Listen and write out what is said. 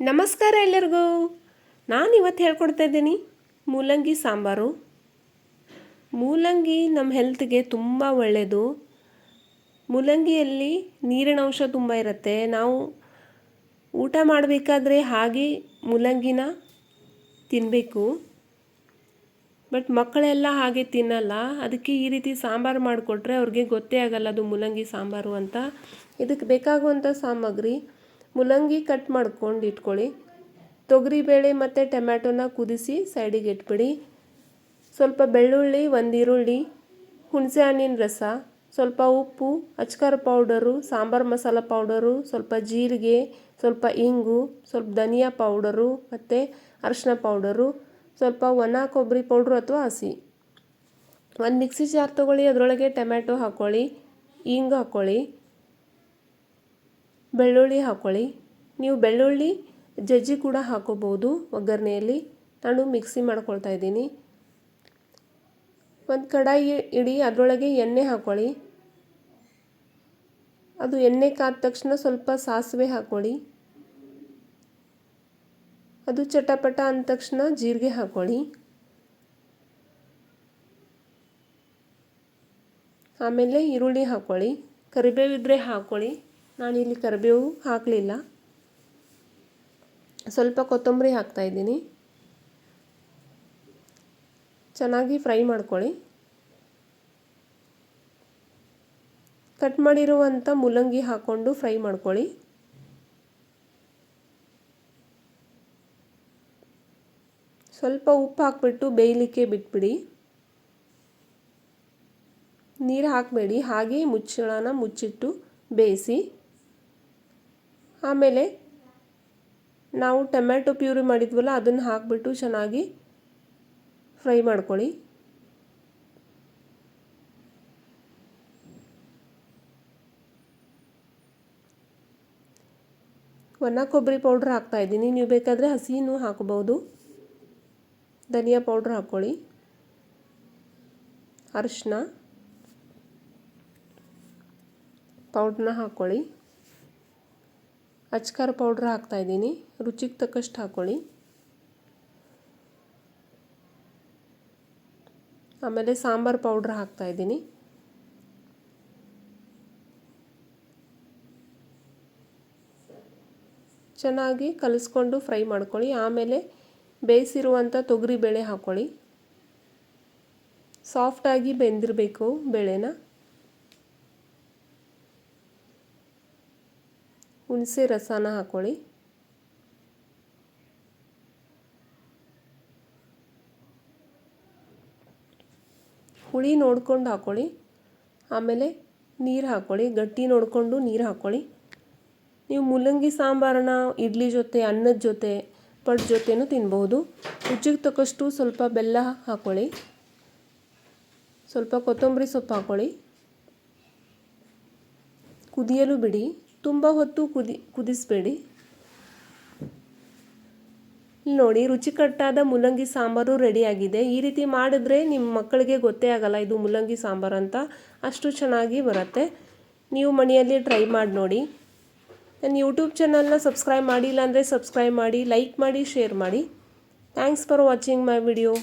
ನಮಸ್ಕಾರ ಎಲ್ಲರಿಗೂ. ನಾನು ಇವತ್ತು ಹೇಳ್ಕೊಡ್ತಾ ಇದ್ದೀನಿ, ಮೂಲಂಗಿ ಸಾಂಬಾರು. ಮೂಲಂಗಿ ನಮ್ಮ ಹೆಲ್ತ್ಗೆ ತುಂಬ ಒಳ್ಳೆಯದು ಮೂಲಂಗಿಯಲ್ಲಿ ನೀರಿನ ಅಂಶ ತುಂಬ ಇರುತ್ತೆ. ನಾವು ಊಟ ಮಾಡಬೇಕಾದ್ರೆ ಹಾಗೆ ಮೂಲಂಗಿನ ತಿನ್ನಬೇಕು ಬಟ್ ಮಕ್ಕಳೆಲ್ಲ ಹಾಗೆ ತಿನ್ನಲ್ಲ. ಅದಕ್ಕೆ ಈ ರೀತಿ ಸಾಂಬಾರು ಮಾಡಿಕೊಟ್ರೆ ಅವ್ರಿಗೆ ಗೊತ್ತೇ ಆಗಲ್ಲ ಅದು ಮೂಲಂಗಿ ಸಾಂಬಾರು ಅಂತ. ಇದಕ್ಕೆ ಬೇಕಾಗುವಂಥ ಸಾಮಗ್ರಿ ಮೂಲಂಗಿ ಕಟ್ ಮಾಡ್ಕೊಂಡು ಇಟ್ಕೊಳ್ಳಿ. ತೊಗರಿಬೇಳೆ ಮತ್ತು ಟೊಮ್ಯಾಟೊನ ಕುದಿಸಿ ಸೈಡಿಗೆ ಇಟ್ಬಿಡಿ. ಸ್ವಲ್ಪ ಬೆಳ್ಳುಳ್ಳಿ ಒಂದು ಈರುಳ್ಳಿ ಹುಣಸೆ ಹಣ್ಣಿನ ರಸ, ಸ್ವಲ್ಪ ಉಪ್ಪು, ಅಚ್ಕಾರ ಪೌಡರು, ಸಾಂಬಾರು ಮಸಾಲ ಪೌಡರು, ಸ್ವಲ್ಪ ಜೀರಿಗೆ, ಸ್ವಲ್ಪ ಇಂಗು, ಸ್ವಲ್ಪ ಧನಿಯಾ ಪೌಡರು ಮತ್ತು ಅರಿಶಿನ ಪೌಡರು, ಸ್ವಲ್ಪ ಒಣ ಕೊಬ್ಬರಿ ಪೌಡ್ರು ಅಥವಾ ಹಸಿ. ಒಂದು ಮಿಕ್ಸಿ ಜಾರ್ ತೊಗೊಳ್ಳಿ, ಅದರೊಳಗೆ ಟೊಮ್ಯಾಟೊ ಹಾಕ್ಕೊಳ್ಳಿ ಇಂಗು ಹಾಕ್ಕೊಳ್ಳಿ ಬೆಳ್ಳುಳ್ಳಿ ಹಾಕ್ಕೊಳ್ಳಿ ನೀವು ಬೆಳ್ಳುಳ್ಳಿ, ಜಜ್ಜಿ ಕೂಡ ಹಾಕೋಬೋದು ಒಗ್ಗರಣೆಯಲ್ಲಿ. ನಾನು ಮಿಕ್ಸಿ ಮಾಡ್ಕೊಳ್ತಾ ಇದ್ದೀನಿ. ಒಂದು ಕಡಾಯಿ ಇಡಿ, ಅದರೊಳಗೆ ಎಣ್ಣೆ ಹಾಕ್ಕೊಳ್ಳಿ ಅದು ಎಣ್ಣೆ ಕಾದ ತಕ್ಷಣ ಸ್ವಲ್ಪ ಸಾಸಿವೆ ಹಾಕ್ಕೊಳ್ಳಿ ಅದು ಚಟಪಟ ಅಂದ ತಕ್ಷಣ ಜೀರಿಗೆ ಹಾಕ್ಕೊಳ್ಳಿ ಆಮೇಲೆ ಈರುಳ್ಳಿ ಹಾಕ್ಕೊಳ್ಳಿ ಕರಿಬೇವಿದ್ರೆ ಹಾಕ್ಕೊಳ್ಳಿ ನಾನಿಲ್ಲಿ ಕರಿಬೇವು ಹಾಕಲಿಲ್ಲ. ಸ್ವಲ್ಪ ಕೊತ್ತಂಬರಿ ಹಾಕ್ತಾಯಿದ್ದೀನಿ ಚೆನ್ನಾಗಿ ಫ್ರೈ ಮಾಡ್ಕೊಳ್ಳಿ. ಕಟ್ ಮಾಡಿರುವಂಥ ಮೂಲಂಗಿ ಹಾಕ್ಕೊಂಡು ಫ್ರೈ ಮಾಡ್ಕೊಳ್ಳಿ. ಸ್ವಲ್ಪ ಉಪ್ಪು ಹಾಕ್ಬಿಟ್ಟು ಬೇಯಲಿಕ್ಕೆ ಬಿಟ್ಬಿಡಿ. ನೀರು ಹಾಕಬೇಡಿ, ಹಾಗೆ ಮುಚ್ಚಳನ ಮುಚ್ಚಿಟ್ಟು ಬೇಯಿಸಿ. ಆಮೇಲೆ ನಾವು ಟೊಮ್ಯಾಟೊ ಪ್ಯೂರಿ ಮಾಡಿದ್ವಲ್ಲ, ಅದನ್ನು ಹಾಕಿಬಿಟ್ಟು ಚೆನ್ನಾಗಿ ಫ್ರೈ ಮಾಡ್ಕೊಳ್ಳಿ. ಒಣ ಕೊಬ್ಬರಿ ಪೌಡ್ರ್ ಹಾಕ್ತಾಯಿದ್ದೀನಿ ನೀವು ಬೇಕಾದರೆ ಹಸಿನೂ ಹಾಕ್ಬೋದು. ಧನಿಯಾ ಪೌಡ್ರ್ ಹಾಕ್ಕೊಳ್ಳಿ. ಅರಿಶಿನ ಪೌಡ್ರನ್ನ ಹಾಕ್ಕೊಳ್ಳಿ. ಅಚ್ಕಾರ ಪೌಡ್ರ್ ಹಾಕ್ತಾಯಿದ್ದೀನಿ ರುಚಿಗೆ ತಕ್ಕಷ್ಟು ಹಾಕ್ಕೊಳ್ಳಿ ಆಮೇಲೆ ಸಾಂಬಾರು ಪೌಡ್ರ್ ಹಾಕ್ತಾಯಿದ್ದೀನಿ ಚೆನ್ನಾಗಿ ಕಲಿಸ್ಕೊಂಡು ಫ್ರೈ ಮಾಡ್ಕೊಳ್ಳಿ. ಆಮೇಲೆ ಬೇಯಿಸಿರುವಂಥ ತೊಗರಿಬೇಳೆ ಹಾಕ್ಕೊಳ್ಳಿ ಸಾಫ್ಟಾಗಿ ಬೆಂದಿರಬೇಕು ಬೇಳೆನ. ಹುಣಸೆ ರಸನ ಹಾಕ್ಕೊಳ್ಳಿ ಹುಳಿ ನೋಡ್ಕೊಂಡು ಹಾಕ್ಕೊಳ್ಳಿ ಆಮೇಲೆ ನೀರು ಹಾಕ್ಕೊಳ್ಳಿ ಗಟ್ಟಿ ನೋಡಿಕೊಂಡು ನೀರು ಹಾಕ್ಕೊಳ್ಳಿ ನೀವು ಮೂಲಂಗಿ ಸಾಂಬಾರನ್ನ ಇಡ್ಲಿ ಜೊತೆ, ಅನ್ನದ ಜೊತೆ, ಪಡ್ ಜೊತೆನೂ ತಿನ್ಬೋದು ರುಚಿಗೆ ತಕ್ಕಷ್ಟು ಸ್ವಲ್ಪ ಬೆಲ್ಲ ಹಾಕ್ಕೊಳ್ಳಿ ಸ್ವಲ್ಪ ಕೊತ್ತಂಬರಿ ಸೊಪ್ಪು ಹಾಕ್ಕೊಳ್ಳಿ ಕುದಿಯಲು ಬಿಡಿ. ತುಂಬ ಹೊತ್ತು ಕುದಿ, ಕುದಿಸಬೇಡಿ. ನೋಡಿ, ರುಚಿಕಟ್ಟಾದ ಮೂಲಂಗಿ ಸಾಂಬಾರು ರೆಡಿಯಾಗಿದೆ. ಈ ರೀತಿ ಮಾಡಿದ್ರೆ ನಿಮ್ಮ ಮಕ್ಕಳಿಗೆ ಗೊತ್ತೇ ಆಗಲ್ಲ ಇದು ಮೂಲಂಗಿ ಸಾಂಬಾರು ಅಂತ. ಅಷ್ಟು ಚೆನ್ನಾಗಿ ಬರುತ್ತೆ. ನೀವು ಮನೆಯಲ್ಲಿ ಟ್ರೈ ಮಾಡಿ ನೋಡಿ. ನನ್ನ ಯೂಟ್ಯೂಬ್ ಚಾನಲ್ನ ಸಬ್ಸ್ಕ್ರೈಬ್ ಮಾಡಿಲ್ಲ ಅಂದರೆ ಸಬ್ಸ್ಕ್ರೈಬ್ ಮಾಡಿ, ಲೈಕ್ ಮಾಡಿ, ಶೇರ್ ಮಾಡಿ. Thanks for watching my video.